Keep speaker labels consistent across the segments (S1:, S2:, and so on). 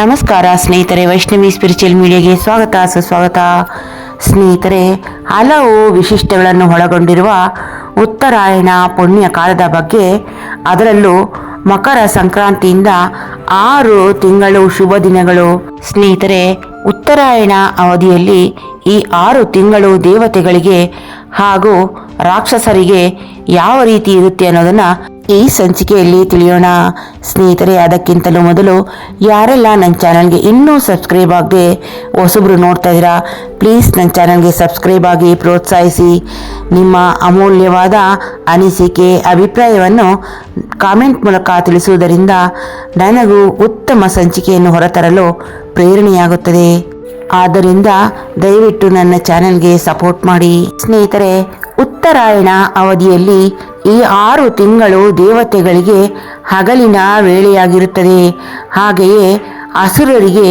S1: ನಮಸ್ಕಾರ, ಸ್ನೇಹಿತರೆ. ವೈಷ್ಣವಿ ಸ್ಪಿರಿಚುವಲ್ ಮೀಡಿಯಾಗೆ ಸ್ವಾಗತ, ಸುಸ್ವಾಗತ. ಸ್ನೇಹಿತರೆ, ಹಲವು ವಿಶಿಷ್ಟಗಳನ್ನು ಒಳಗೊಂಡಿರುವ ಉತ್ತರಾಯಣ ಪುಣ್ಯ ಕಾಲದ ಬಗ್ಗೆ ಅದರಲ್ಲೂ ಮಕರ ಸಂಕ್ರಾಂತಿಯಿಂದ ಆರು ತಿಂಗಳು ಶುಭ ದಿನಗಳು. ಸ್ನೇಹಿತರೆ, ಉತ್ತರಾಯಣ ಅವಧಿಯಲ್ಲಿ ಈ ಆರು ತಿಂಗಳು ದೇವತೆಗಳಿಗೆ ಹಾಗೂ ರಾಕ್ಷಸರಿಗೆ ಯಾವ ರೀತಿ ಇರುತ್ತೆ ಅನ್ನೋದನ್ನ ಈ ಸಂಚಿಕೆಯಲ್ಲಿ ತಿಳಿಯೋಣ. ಸ್ನೇಹಿತರೆ, ಅದಕ್ಕಿಂತಲೂ ಮೊದಲು ಯಾರೆಲ್ಲ ನನ್ನ ಚಾನಲ್ಗೆ ಇನ್ನೂ ಸಬ್ಸ್ಕ್ರೈಬ್ ಆಗದೆ ಹೊಸಬ್ರು ನೋಡ್ತಾ ಇದ್ದೀರಾ, ಪ್ಲೀಸ್ ನನ್ನ ಚಾನಲ್ಗೆ ಸಬ್ಸ್ಕ್ರೈಬ್ ಆಗಿ ಪ್ರೋತ್ಸಾಹಿಸಿ. ನಿಮ್ಮ ಅಮೂಲ್ಯವಾದ ಅನಿಸಿಕೆ, ಅಭಿಪ್ರಾಯವನ್ನು ಕಾಮೆಂಟ್ ಮೂಲಕ ತಿಳಿಸುವುದರಿಂದ ನನಗೂ ಉತ್ತಮ ಸಂಚಿಕೆಯನ್ನು ಹೊರತರಲು ಪ್ರೇರಣೆಯಾಗುತ್ತದೆ. ಆದ್ದರಿಂದ ದಯವಿಟ್ಟು ನನ್ನ ಚಾನೆಲ್ಗೆ ಸಪೋರ್ಟ್ ಮಾಡಿ. ಸ್ನೇಹಿತರೆ, ಉತ್ತರಾಯಣ ಅವಧಿಯಲ್ಲಿ ಈ ಆರು ತಿಂಗಳು ದೇವತೆಗಳಿಗೆ ಹಗಲಿನ ವೇಳೆಯಾಗಿರುತ್ತದೆ. ಹಾಗೆಯೇ ಅಸುರರಿಗೆ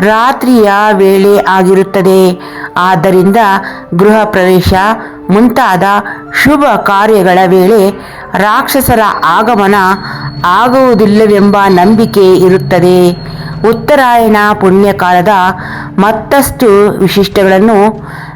S1: ರಾತ್ರಿಯ ವೇಳೆ ಆಗಿರುತ್ತದೆ. ಆದ್ದರಿಂದ ಗೃಹ ಪ್ರವೇಶ ಮುಂತಾದ ಶುಭ ಕಾರ್ಯಗಳ ವೇಳೆ ರಾಕ್ಷಸರ ಆಗಮನ ಆಗುವುದಿಲ್ಲವೆಂಬ ನಂಬಿಕೆ ಇರುತ್ತದೆ. ಉತ್ತರಾಯಣ ಪುಣ್ಯಕಾಲದ ಮತ್ತಷ್ಟು ವಿಶಿಷ್ಟಗಳನ್ನು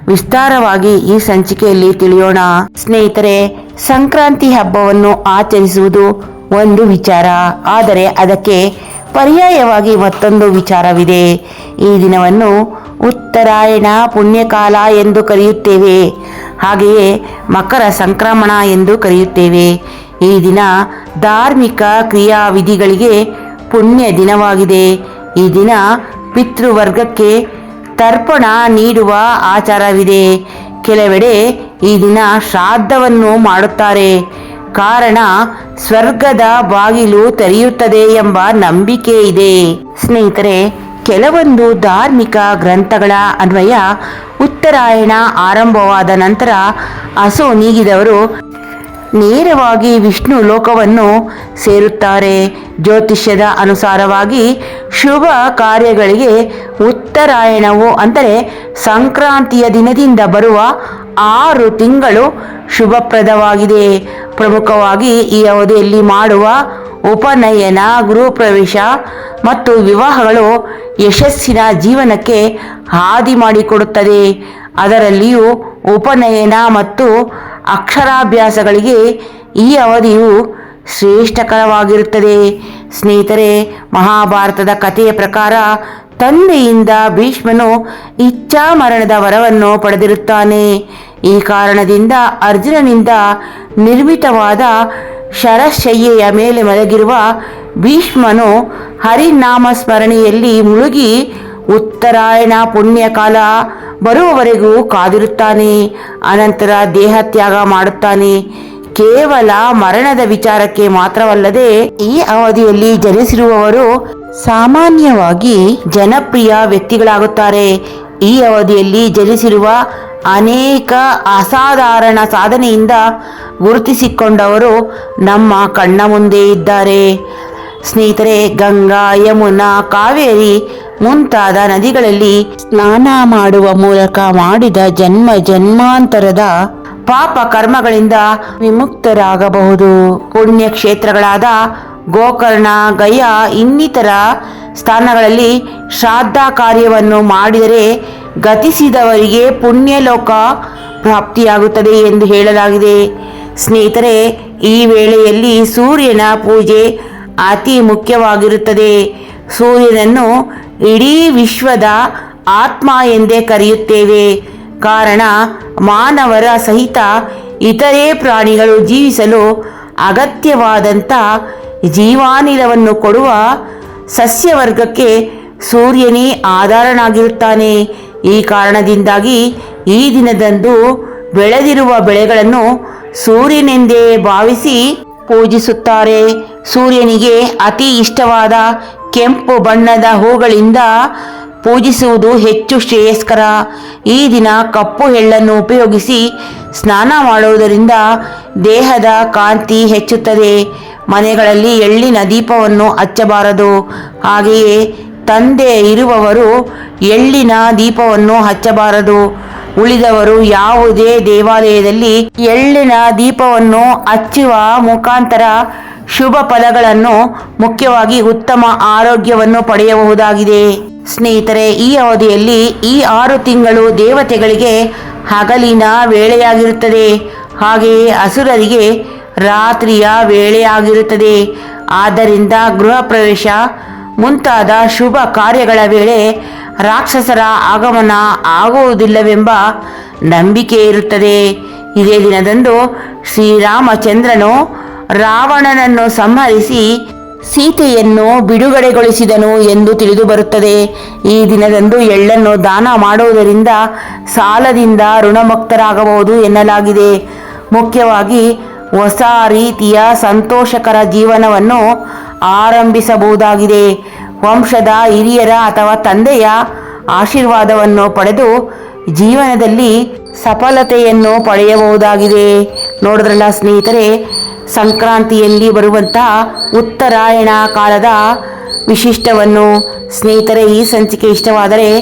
S1: ವಿಸ್ತಾರವಾಗಿ ಈ ಸಂಚಿಕೆಯಲ್ಲಿ ತಿಳಿಯೋಣ. ಸ್ನೇಹಿತರೆ ಸಂಕ್ರಾಂತಿ ಹಬ್ಬವನ್ನು ಆಚರಿಸುವುದು ಒಂದು ವಿಚಾರ. ಆದರೆ ಅದಕ್ಕೆ ಪರ್ಯಾಯವಾಗಿ ಮತ್ತೊಂದು ವಿಚಾರವಿದೆ. ಈ ದಿನವನ್ನು ಉತ್ತರಾಯಣ ಪುಣ್ಯಕಾಲ ಎಂದು ಕರೆಯುತ್ತೇವೆ. ಹಾಗೆಯೇ ಮಕರ ಸಂಕ್ರಮಣ ಎಂದು ಕರೆಯುತ್ತೇವೆ. ಈ ದಿನ ಧಾರ್ಮಿಕ ಕ್ರಿಯಾವಿಧಿಗಳಿಗೆ ಪುಣ್ಯ ದಿನವಾಗಿದೆ. ಈ ದಿನ ಪಿತೃವರ್ಗಕ್ಕೆ ತರ್ಪಣ ನೀಡುವ ಆಚಾರವಿದೆ. ಕೆಲವೆಡೆ ಈ ದಿನ ಶ್ರಾದ್ದವನ್ನು ಮಾಡುತ್ತಾರೆ. ಕಾರಣ, ಸ್ವರ್ಗದ ಬಾಗಿಲು ತೆರೆಯುತ್ತದೆ ಎಂಬ ನಂಬಿಕೆ ಇದೆ. ಸ್ನೇಹಿತರೆ, ಕೆಲವೊಂದು ಧಾರ್ಮಿಕ ಗ್ರಂಥಗಳ ಅನ್ವಯ ಉತ್ತರಾಯಣ ಆರಂಭವಾದ ನಂತರ ಹಸು ನೀಗಿದವರು ನೇರವಾಗಿ ವಿಷ್ಣು ಲೋಕವನ್ನು ಸೇರುತ್ತಾರೆ. ಜ್ಯೋತಿಷ್ಯದ ಅನುಸಾರವಾಗಿ ಶುಭ ಕಾರ್ಯಗಳಿಗೆ ಉತ್ತರಾಯಣವು ಅಂದರೆ ಸಂಕ್ರಾಂತಿಯ ದಿನದಿಂದ ಬರುವ ಆರು ತಿಂಗಳು ಶುಭಪ್ರದವಾಗಿದೆ. ಪ್ರಮುಖವಾಗಿ ಈ ಅವಧಿಯಲ್ಲಿ ಮಾಡುವ ಉಪನಯನ, ಗೃಹಪ್ರವೇಶ ಮತ್ತು ವಿವಾಹಗಳು ಯಶಸ್ಸಿನ ಜೀವನಕ್ಕೆ ಹಾದಿ ಮಾಡಿಕೊಡುತ್ತದೆ. ಅದರಲ್ಲಿಯೂ ಉಪನಯನ ಮತ್ತು ಅಕ್ಷರಾಭ್ಯಾಸಗಳಿಗೆ ಈ ಅವಧಿಯು ಶ್ರೇಷ್ಠಕರವಾಗಿರುತ್ತದೆ. ಸ್ನೇಹಿತರೆ, ಮಹಾಭಾರತದ ಕಥೆಯ ಪ್ರಕಾರ ತಂದೆಯಿಂದ ಭೀಷ್ಮನು ಇಚ್ಛಾ ಮರಣದ ವರವನ್ನು ಪಡೆದಿರುತ್ತಾನೆ. ಈ ಕಾರಣದಿಂದ ಅರ್ಜುನನಿಂದ ನಿರ್ಮಿತವಾದ ಶರಶಯ್ಯೆಯ ಮೇಲೆ ಮಲಗಿರುವ ಭೀಷ್ಮನು ಹರಿನಾಮ ಸ್ಮರಣೆಯಲ್ಲಿ ಮುಳುಗಿ ಉತ್ತರಾಯಣ ಪುಣ್ಯಕಾಲ ಬರುವವರೆಗೂ ಕಾದಿರುತ್ತಾನೆ. ಅನಂತರ ದೇಹ ತ್ಯಾಗ ಮಾಡುತ್ತಾನೆ. ಕೇವಲ ಮರಣದ ವಿಚಾರಕ್ಕೆ ಮಾತ್ರವಲ್ಲದೆ ಈ ಅವಧಿಯಲ್ಲಿ ಜನಿಸಿರುವವರು ಸಾಮಾನ್ಯವಾಗಿ ಜನಪ್ರಿಯ ವ್ಯಕ್ತಿಗಳಾಗುತ್ತಾರೆ. ಈ ಅವಧಿಯಲ್ಲಿ ಜನಿಸಿರುವ ಅನೇಕ ಅಸಾಧಾರಣ ಸಾಧನೆಯಿಂದ ಗುರುತಿಸಿಕೊಂಡವರು ನಮ್ಮ ಕಣ್ಣ ಮುಂದೆ ಇದ್ದಾರೆ. ಸ್ನೇಹಿತರೆ, ಗಂಗಾ, ಯಮುನಾ, ಕಾವೇರಿ ಮುಂತಾದ ನದಿಗಳಲ್ಲಿ ಸ್ನಾನ ಮಾಡುವ ಮೂಲಕ ಮಾಡಿದ ಜನ್ಮ ಜನ್ಮಾಂತರದ ಪಾಪ ಕರ್ಮಗಳಿಂದ ವಿಮುಕ್ತರಾಗಬಹುದು. ಪುಣ್ಯ ಕ್ಷೇತ್ರಗಳಾದ ಗೋಕರ್ಣ, ಗಯಾ ಇನ್ನಿತರ ಸ್ಥಾನಗಳಲ್ಲಿ ಶ್ರಾದ್ದ ಕಾರ್ಯವನ್ನು ಮಾಡಿದರೆ ಗತಿಸಿದವರಿಗೆ ಪುಣ್ಯಲೋಕ ಪ್ರಾಪ್ತಿಯಾಗುತ್ತದೆ ಎಂದು ಹೇಳಲಾಗಿದೆ. ಸ್ನೇಹಿತರೆ, ಈ ವೇಳೆಯಲ್ಲಿ ಸೂರ್ಯನ ಪೂಜೆ ಅತಿ ಮುಖ್ಯವಾಗಿರುತ್ತದೆ. ಸೂರ್ಯನನ್ನು ಇಡೀ ವಿಶ್ವದ ಆತ್ಮ ಎಂದೇ ಕರೆಯುತ್ತೇವೆ. ಕಾರಣ, ಮಾನವರ ಸಹಿತ ಇತರೆ ಪ್ರಾಣಿಗಳು ಜೀವಿಸಲು ಅಗತ್ಯವಾದಂಥ ಜೀವಾನಿಲವನ್ನು ಕೊಡುವ ಸಸ್ಯವರ್ಗಕ್ಕೆ ಸೂರ್ಯನೇ ಆಧಾರನಾಗಿರುತ್ತಾನೆ. ಈ ಕಾರಣದಿಂದಾಗಿ ಈ ದಿನದಂದು ಬೆಳೆದಿರುವ ಬೆಳೆಗಳನ್ನು ಸೂರ್ಯನೆಂದೇ ಭಾವಿಸಿ ಪೂಜಿಸುತ್ತಾರೆ. ಸೂರ್ಯನಿಗೆ ಅತಿ ಇಷ್ಟವಾದ ಕೆಂಪು ಬಣ್ಣದ ಹೂಗಳಿಂದ ಪೂಜಿಸುವುದು ಹೆಚ್ಚು ಶ್ರೇಯಸ್ಕರ. ಈ ದಿನ ಕಪ್ಪು ಎಳ್ಳನ್ನು ಉಪಯೋಗಿಸಿ ಸ್ನಾನ ಮಾಡುವುದರಿಂದ ದೇಹದ ಕಾಂತಿ ಹೆಚ್ಚುತ್ತದೆ. ಮನೆಗಳಲ್ಲಿ ಎಳ್ಳಿನ ದೀಪವನ್ನು ಹಚ್ಚಬಾರದು. ಹಾಗೆಯೇ ತಂದೆ ಇರುವವರು ಎಳ್ಳಿನ ದೀಪವನ್ನು ಹಚ್ಚಬಾರದು. ಉಳಿದವರು ಯಾವುದೇ ದೇವಾಲಯದಲ್ಲಿ ಎಳ್ಳಿನ ದೀಪವನ್ನು ಹಚ್ಚುವ ಮುಖಾಂತರ ಶುಭ ಫಲಗಳನ್ನು ಮುಖ್ಯವಾಗಿ ಉತ್ತಮ ಆರೋಗ್ಯವನ್ನು ಪಡೆಯಬಹುದಾಗಿದೆ. ಸ್ನೇಹಿತರೆ, ಈ ಅವಧಿಯಲ್ಲಿ ಈ ಆರು ತಿಂಗಳು ದೇವತೆಗಳಿಗೆ ಹಗಲಿನ ವೇಳೆಯಾಗಿರುತ್ತದೆ. ಹಾಗೆಯೇ ಅಸುರರಿಗೆ ರಾತ್ರಿಯ ವೇಳೆಯಾಗಿರುತ್ತದೆ. ಆದ್ದರಿಂದ ಗೃಹ ಪ್ರವೇಶ ಮುಂತಾದ ಶುಭ ಕಾರ್ಯಗಳ ವೇಳೆ ರಾಕ್ಷಸರ ಆಗಮನ ಆಗುವುದಿಲ್ಲವೆಂಬ ನಂಬಿಕೆ ಇರುತ್ತದೆ. ಇದೇ ದಿನದಂದು ಶ್ರೀರಾಮಚಂದ್ರನು ರಾವಣನನ್ನು ಸಂಹರಿಸಿ ಸೀತೆಯನ್ನು ಬಿಡುಗಡೆಗೊಳಿಸಿದನು ಎಂದು ತಿಳಿದು ಬರುತ್ತದೆ. ಈ ದಿನದಂದು ಎಳ್ಳನ್ನು ದಾನ ಮಾಡುವುದರಿಂದ ಸಾಲದಿಂದ ಋಣಮುಕ್ತರಾಗಬಹುದು ಎನ್ನಲಾಗಿದೆ. ಮುಖ್ಯವಾಗಿ ಹೊಸ ರೀತಿಯ ಸಂತೋಷಕರ ಜೀವನವನ್ನು ಆರಂಭಿಸಬಹುದಾಗಿದೆ. ವಂಶದ ಹಿರಿಯರ ಅಥವಾ ತಂದೆಯ ಆಶೀರ್ವಾದವನ್ನು ಪಡೆದು ಜೀವನದಲ್ಲಿ ಸಫಲತೆಯನ್ನು ಪಡೆಯಬಹುದಾಗಿದೆ. ನೋಡಿದ್ರಲ್ಲ ಸ್ನೇಹಿತರೆ, ಸಂಕ್ರಾಂತಿಯಲ್ಲಿ ಬರುವಂತಹ ಉತ್ತರಾಯಣ ಕಾಲದ ವಿಶಿಷ್ಟವನ್ನು. ಸ್ನೇಹಿತರೆ, ಈ ಸಂಚಿಕೆ ಇಷ್ಟವಾದರೆ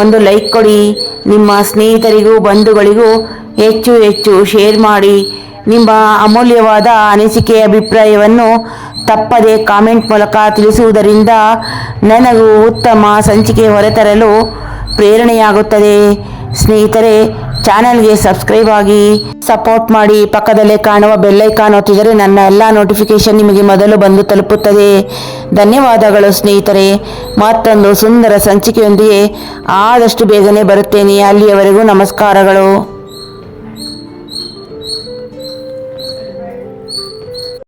S1: ಒಂದು ಲೈಕ್ ಕೊಡಿ. ನಿಮ್ಮ ಸ್ನೇಹಿತರಿಗೂ, ಬಂಧುಗಳಿಗೂ ಹೆಚ್ಚು ಹೆಚ್ಚು ಶೇರ್ ಮಾಡಿ. ನಿಮ್ಮ ಅಮೂಲ್ಯವಾದ ಅನಿಸಿಕೆ, ಅಭಿಪ್ರಾಯವನ್ನು ತಪ್ಪದೆ ಕಾಮೆಂಟ್ ಮೂಲಕ ತಿಳಿಸುವುದರಿಂದ ನನಗೂ ಉತ್ತಮ ಸಂಚಿಕೆ ಹೊರತರಲು ಪ್ರೇರಣೆಯಾಗುತ್ತದೆ. ಸ್ನೇಹಿತರೆ ಚಾನಲ್ಗೆ ಸಬ್ಸ್ಕ್ರೈಬ್ ಆಗಿ ಸಪೋರ್ಟ್ ಮಾಡಿ, ಪಕ್ಕದಲ್ಲೇ ಕಾಣುವ ಬೆಲ್ಲೈಕಾನ್ ಒತ್ತಿದರೆ ನನ್ನ ಎಲ್ಲ ನೋಟಿಫಿಕೇಶನ್ ನಿಮಗೆ ಮೊದಲು ಬಂದು ತಲುಪುತ್ತದೆ. ಧನ್ಯವಾದಗಳು ಸ್ನೇಹಿತರೆ. ಮತ್ತೊಂದು ಸುಂದರ ಸಂಚಿಕೆಯೊಂದಿಗೆ ಆದಷ್ಟು ಬೇಗನೆ ಬರುತ್ತೇನೆ. ಅಲ್ಲಿಯವರೆಗೂ ನಮಸ್ಕಾರಗಳು.